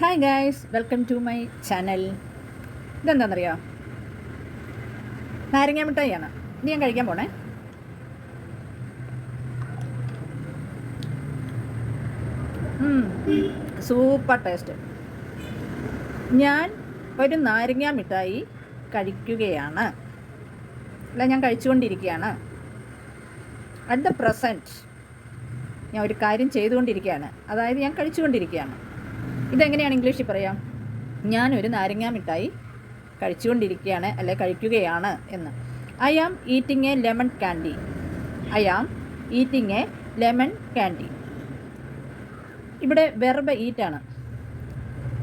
Hi guys welcome to my channel ഇതെന്താണെന്നറിയോ? നാരങ്ങ മിഠായിയാണ്. ഇനി ഞാൻ കഴിക്കാൻ പോണേ. Super taste. ഞാൻ ഒരു നാരങ്ങ മിഠായി കഴിക്കുകയാണ്. അല്ല ഞാൻ കഴിച്ചുകൊണ്ടിരിക്കുകയാണ്. അറ്റ് ദ പ്രസന്റ് ഞാൻ ഒരു കാര്യം ചെയ്തുകൊണ്ടിരിക്കുകയാണ്. അതായത് ഞാൻ കഴിച്ചുകൊണ്ടിരിക്കുകയാണ്. ഇതെങ്ങനെയാണ് ഇംഗ്ലീഷിൽ പറയാം? ഞാനൊരു നാരങ്ങ മിഠായി കഴിച്ചുകൊണ്ടിരിക്കുകയാണ് അല്ലെ കഴിക്കുകയാണ് എന്ന്. I am eating a lemon candy I am eating a lemon candy ഇവിടെ വെർബ് ഈറ്റാണ്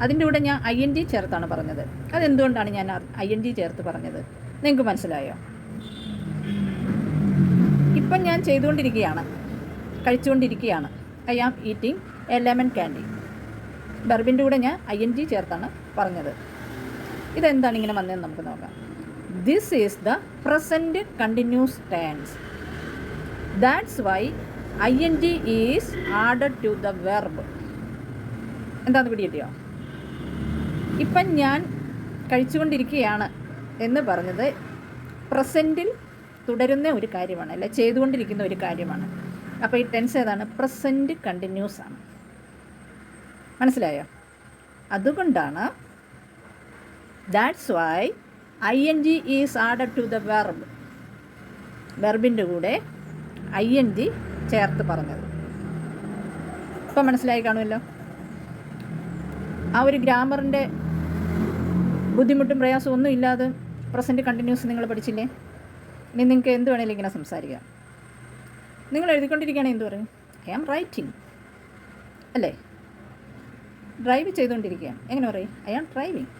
അതിന്റെ കൂടെ ഞാൻ ഐ എൻ ജി ചേർത്താണ് പറഞ്ഞത്. അതെന്തുകൊണ്ടാണ് ഞാൻ ഐ എൻ ജി ചേർത്ത് പറഞ്ഞത്? നിങ്ങൾക്ക് മനസ്സിലായോ? ഇപ്പം ഞാൻ ചെയ്തുകൊണ്ടിരിക്കുകയാണ് കഴിച്ചുകൊണ്ടിരിക്കുകയാണ്. I am eating a lemon candy ബർബിന്റെ കൂടെ ഞാൻ ഐ എൻ ജി ചേർത്താണ് പറഞ്ഞത്. ഇതെന്താണ് ഇങ്ങനെ വന്നതെന്ന് നമുക്ക് നോക്കാം. This is the present continuous tense that's why I N G is added to the verb എന്താണെന്ന് പിടികിട്ടിയോ? ഇപ്പം ഞാൻ കഴിച്ചുകൊണ്ടിരിക്കുകയാണ് എന്ന് പറഞ്ഞത് പ്രസന്റിൽ തുടരുന്ന ഒരു കാര്യമാണ് അല്ലെ ചെയ്തുകൊണ്ടിരിക്കുന്ന ഒരു കാര്യമാണ്. അപ്പോൾ ഈ ടെൻസ് ഏതാണ്? പ്രസന്റ് കണ്ടിന്യൂസ് ആണ്. മനസ്സിലായോ? അതുകൊണ്ടാണ് that's why I N G is added to the verb വെർബിന്റെ കൂടെ ഐ എൻ ജി ചേർത്ത് പറഞ്ഞത്. ഇപ്പം മനസ്സിലായി കാണുമല്ലോ? ആ ഒരു ഗ്രാമറിന്റെ ബുദ്ധിമുട്ടും പ്രയാസവും ഒന്നും ഇല്ലാതെ പ്രസന്റ് കണ്ടിന്യൂസ് നിങ്ങൾ പഠിച്ചില്ലേ? ഇനി നിങ്ങൾക്ക് എന്ത് വേണേലും ഇങ്ങനെ സംസാരിക്കാം. നിങ്ങൾ എഴുതിക്കൊണ്ടിരിക്കുകയാണെങ്കിൽ എന്ത് പറയും? ഐ ആം റൈറ്റിംഗ് അല്ലേ? ഡ്രൈവ് ചെയ്തുകൊണ്ടിരിക്കുകയാണ്. എങ്ങനെ പറയും? Am driving.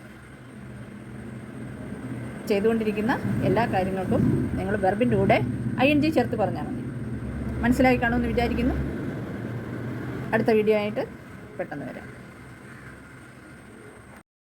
ചെയ്തുകൊണ്ടിരിക്കുന്ന എല്ലാ കാര്യങ്ങൾക്കും നിങ്ങൾ വെർബിന്റെ കൂടെ ഐ എൻ ജി ചേർത്ത് പറഞ്ഞാൽ മതി. മനസ്സിലായി കാണുമെന്ന് വിചാരിക്കുന്നു. അടുത്ത വീഡിയോ ആയിട്ട് പെട്ടെന്ന് വരാം.